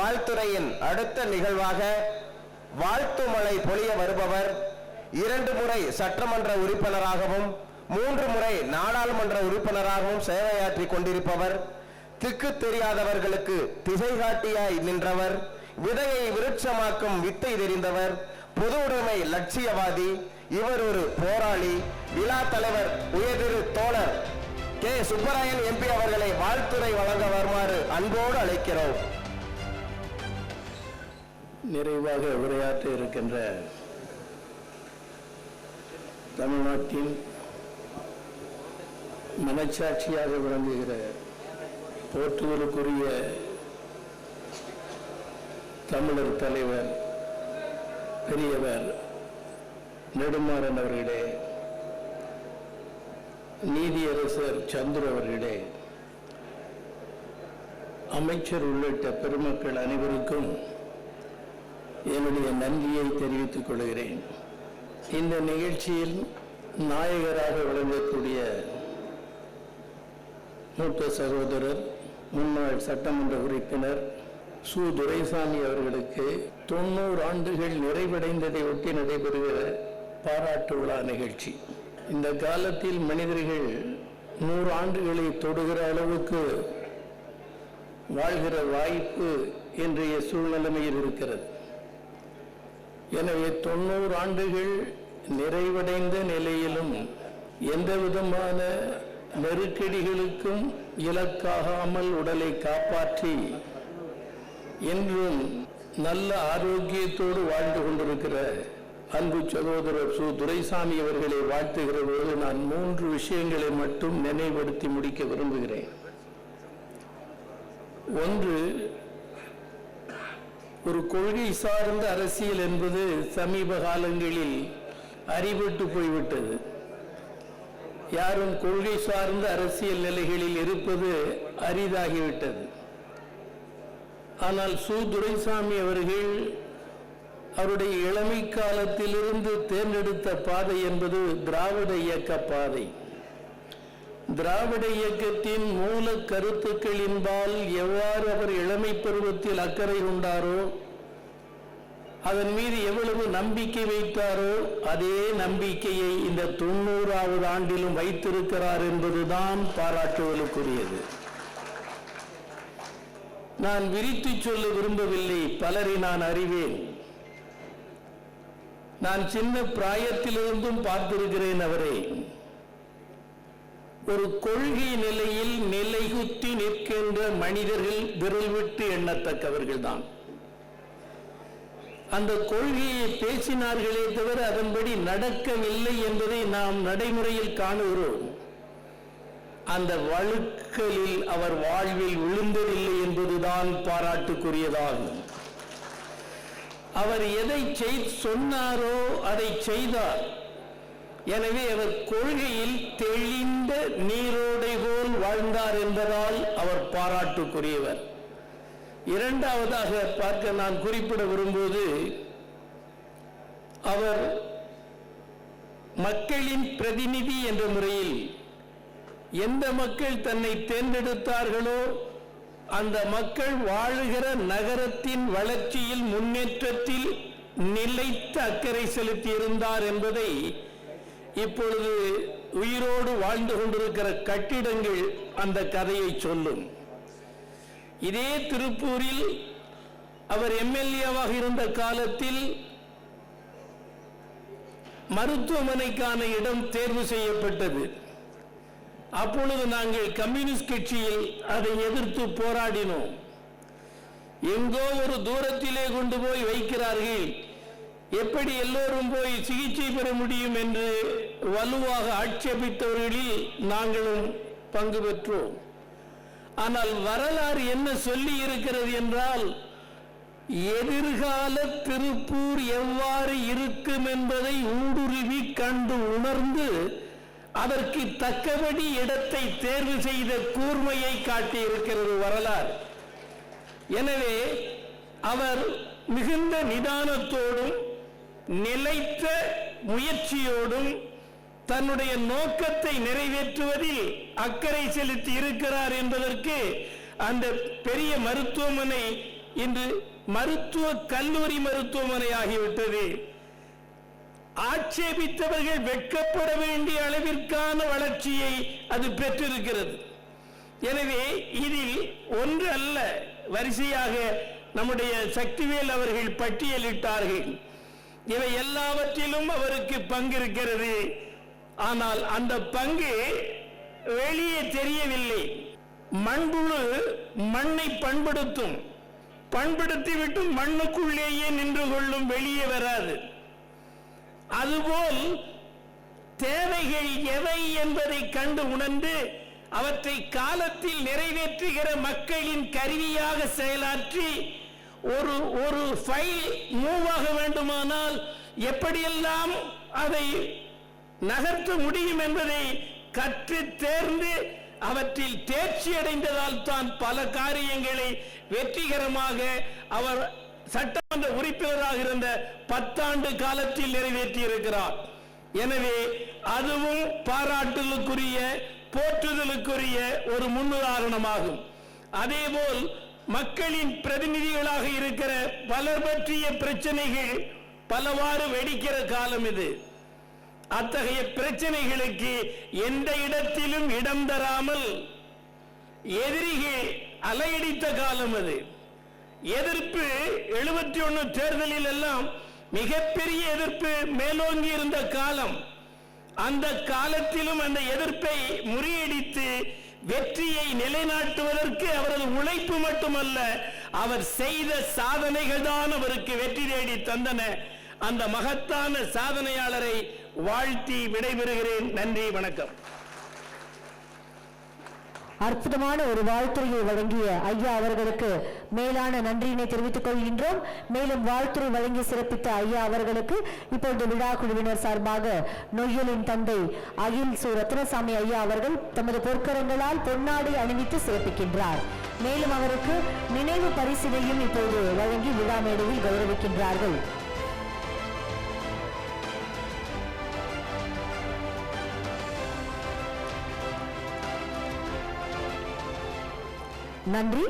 வாழ்த்துறையின் அடுத்த நிகழ்வாக வாழ்த்து மழை பொழிய வருபவர் இரண்டு முறை சட்டமன்ற உறுப்பினராகவும் மூன்று முறை நாடாளுமன்ற உறுப்பினராகவும் சேவையாற்றி கொண்டிருப்பவர் திக்கு தெரியாதவர்களுக்கு திசை காட்டியாய் நின்றவர் விதையை விருட்சமாக்கும் வித்தை தெரிந்தவர் பொது உடைமை லட்சியவாதி இவர் ஒரு போராளி விழா தலைவர் உயர்திரு தோழர் கே. சுப்பராயன் எம்பி அவர்களை வாழ்த்துரை வழங்க வருமாறு அன்போடு அழைக்கிறோம். நிறைவாக உரையாற்ற இருக்கின்ற தமிழ்நாட்டின் மனச்சாட்சியாக விளங்குகிற போற்றுதலுக்குரிய தமிழர் தலைவர் பெரியவர் நெடுமாறன் அவர்களே நீதியரசர் சந்துரு அவர்களே அமைச்சர் உள்ளிட்ட பெருமக்கள் அனைவருக்கும் என்னுடைய நன்றியை தெரிவித்துக் கொள்கிறேன். இந்த நிகழ்ச்சியில் நாயகராக விளங்கக்கூடிய மூத்த சகோதரர் முன்னாள் சட்டமன்ற உறுப்பினர் சு. துரைசாமி அவர்களுக்கு தொண்ணூறு ஆண்டுகள் நிறைவடைந்ததை ஒட்டி நடைபெறுகிற பாராட்டு விழா நிகழ்ச்சி. இந்த காலத்தில் மனிதர்கள் நூறு ஆண்டுகளை தொடுகிற அளவுக்கு வாழ்கிற வாய்ப்பு இன்றைய சூழ்நிலைமையில் இருக்கிறது. எனவே தொண்ணூறு ஆண்டுகள் நிறைவடைந்த நிலையிலும் எந்த விதமான நெருக்கடிகளுக்கும் இலக்காகாமல் உடலை காப்பாற்றி இன்றும் நல்ல ஆரோக்கியத்தோடு வாழ்ந்து கொண்டிருக்கிற அன்பு சகோதரர் சு. துரைசாமி அவர்களை வாழ்த்துகிற போது நான் மூன்று விஷயங்களை மட்டும் நினைவுபடுத்தி முடிக்க விரும்புகிறேன். ஒன்று ஒரு கொள்கை சார்ந்த அரசியல் என்பது சமீப காலங்களில் அறிவிட்டு போய்விட்டது. யாரும் கொள்கை சார்ந்த அரசியல் நிலைகளில் இருப்பது அரிதாகிவிட்டது. ஆனால் சு. துரைசாமி அவர்கள் அவருடைய இளமை காலத்திலிருந்து தேர்ந்தெடுத்த பாதை என்பது திராவிட இயக்க பாதை. திராவிட இயக்கத்தின் மூல கருத்துக்களின்பால் எவ்வாறு அவர் இளமை பருவத்தில் அக்கறை கொண்டாரோ அதன் மீது எவ்வளவு நம்பிக்கை வைத்தாரோ அதே நம்பிக்கையை இந்த தொண்ணூறாவது ஆண்டிலும் வைத்திருக்கிறார் என்பதுதான் பாராட்டுதலுக்குரியது. நான் விரித்து சொல்ல விரும்பவில்லை பலரை நான் அறிவேன். நான் சின்ன பிராயத்திலிருந்தும் பார்த்திருக்கிறேன் அவரை. ஒரு கொள்கை நிலையில் நிலைகுத்தி நிற்கின்ற மனிதர்கள் விரல் விட்டு எண்ணத்தக்கவர்கள் தான் அந்த கொள்கையை பேசினார்களே தவிர அதன்படி நடக்கவில்லை என்பதை நாம் நடைமுறையில் காணுகிறோம். அந்த வழுக்களில் அவர் வாழ்வில் விழுந்ததில்லை என்பதுதான் பாராட்டுக்குரியதாகும். அவர் எதை சொன்னாரோ அதை செய்தார். எனவே அவர் கொள்கையில் தெளிந்த நீரோடை போல் வாழ்ந்தார் என்பதால் அவர் பாராட்டுக்குரியவர். இரண்டாவதாக பார்க்க நான் குறிப்பிட விரும்புவது அவர் மக்களின் பிரதிநிதி என்ற முறையில் எந்த மக்கள் தன்னை தேர்ந்தெடுத்தார்களோ அந்த மக்கள் வாழுகிற நகரத்தின் வளர்ச்சியில் முன்னேற்றத்தில் நிலைத்த அக்கறை செலுத்தியிருந்தார் என்பதை இப்பொழுது உயிரோடு வாழ்ந்து கொண்டிருக்கிற கட்டிடங்கள் அந்த கதையை சொல்லும். இதே திருப்பூரில் அவர் எம்எல்ஏவாக இருந்த காலத்தில் மருத்துவமனைக்கான இடம் தேர்வு செய்யப்பட்டது. அப்பொழுது நாங்கள் கம்யூனிஸ்ட் கட்சியில் அதை எதிர்த்து போராடினோம். எங்கோ ஒரு தூரத்திலே கொண்டு போய் வைக்கிறார்கள். எப்படி எல்லோரும் போய் சிகிச்சை பெற முடியும் என்று வலுவாக ஆட்சேபித்தவர்களில் நாங்களும் பங்கு பெற்றோம். ஆனால் வரலாறு என்ன சொல்லி இருக்கிறது என்றால் எதிர்கால திருப்பூர் எவ்வாறு இருக்கும் என்பதை ஊடுருவி கண்டு உணர்ந்து அதற்கு தக்கபடி இடத்தை தேர்வு செய்த கூர்மையை காட்டியிருக்கிறது வரலாறு. எனவே அவர் மிகுந்த நிதானத்தோடும் நிலைத்த முயற்சியோடும் தன்னுடைய நோக்கத்தை நிறைவேற்றுவதில் அக்கறை செலுத்தி இருக்கிறார் என்பதற்கு அந்த பெரிய மருத்துவமனை இன்று மருத்துவ கல்லூரி மருத்துவமனை ஆகிவிட்டது ஆட்சேபித்தவர்கள் வெட்கப்பட வேண்டிய அளவிற்கான வளர்ச்சியை அது பெற்றிருக்கிறது. எனவே இதில் ஒன்று அல்ல வரிசையாக நம்முடைய சக்திவேல் அவர்கள் பட்டியலிட்டார்கள். இவை எல்லாவற்றிலும் அவருக்கு பங்கு இருக்கிறது ஆனால் அந்த பங்கு வெளியே தெரியவில்லை. மண்புழு மண்ணை பண்படுத்தும். பண்படுத்திவிட்டு மண்ணுக்குள்ளேயே நின்று கொள்ளும் வெளியே வராது. அதுபோல் தேவைகள் எவை என்பதை கண்டு உணர்ந்து அவற்றை காலத்தில் நிறைவேற்றுகிற மக்களின் கருவியாக செயலாற்றி ஒரு ஒரு ஃபைல் மூவ் ஆக வேண்டுமானால் எப்படியெல்லாம் அதை நகர்த்த முடியும் என்பதை கற்று தேர்ந்து அவற்றில் தேர்ச்சி அடைந்ததால் தான் பல காரியங்களை வெற்றிகரமாக அவர் சட்டமன்ற உறுப்பினராக இருந்த பத்தாண்டு காலத்தில் நிறைவேற்றியிருக்கிறார். எனவே அதுவும் பாராட்டுதலுக்குரிய போற்றுதலுக்குரிய ஒரு முன்னுதாரணமாகும். அதேபோல் மக்களின் பிரதிநிதிகளாக இருக்கிற பலர் பற்றிய பிரச்சனைகள் பலவாறு வெடிக்கிற காலம் இது. அத்தகைய பிரச்சனைகளுக்கு எந்த இடத்திலும் இடம் தராமல் எதிரிகள் அலையடித்த காலம் அது. எதிர்ப்பு எழுபத்தி ஒன்று தேர்தலில் எல்லாம் மிகப்பெரிய எதிர்ப்பு மேலோங்கி இருந்த காலம். அந்த காலத்திலும் அந்த எதிர்ப்பை முறியடித்து வெற்றியை நிலைநாட்டுவதற்கு அவரது உழைப்பு மட்டுமல்ல அவர் செய்த சாதனைகள் தான் அவருக்கு வெற்றி தேடி தந்தன. அந்த மகத்தான சாதனையாளரை வாழ்த்தி விடைபெறுகிறேன். நன்றி வணக்கம். அற்புதமான ஒரு வாழ்த்துறையை வழங்கிய ஐயா அவர்களுக்கு மேலான நன்றியினை தெரிவித்துக் கொள்கின்றோம். மேலும் வாழ்த்துறை வழங்கி சிறப்பித்த ஐயா அவர்களுக்கு இப்பொழுது விழா குழுவினர் சார்பாக நொய்யலின் தந்தை அகில் சு. ரத்னசாமி ஐயா அவர்கள் தமது பொற்கரங்களால் பொன்னாடை அணிவித்து சிறப்பிக்கின்றார். மேலும் அவருக்கு நினைவு பரிசினையும் இப்போது வழங்கி விழா மேடையில் கௌரவிக்கின்றார்கள். நன்றி.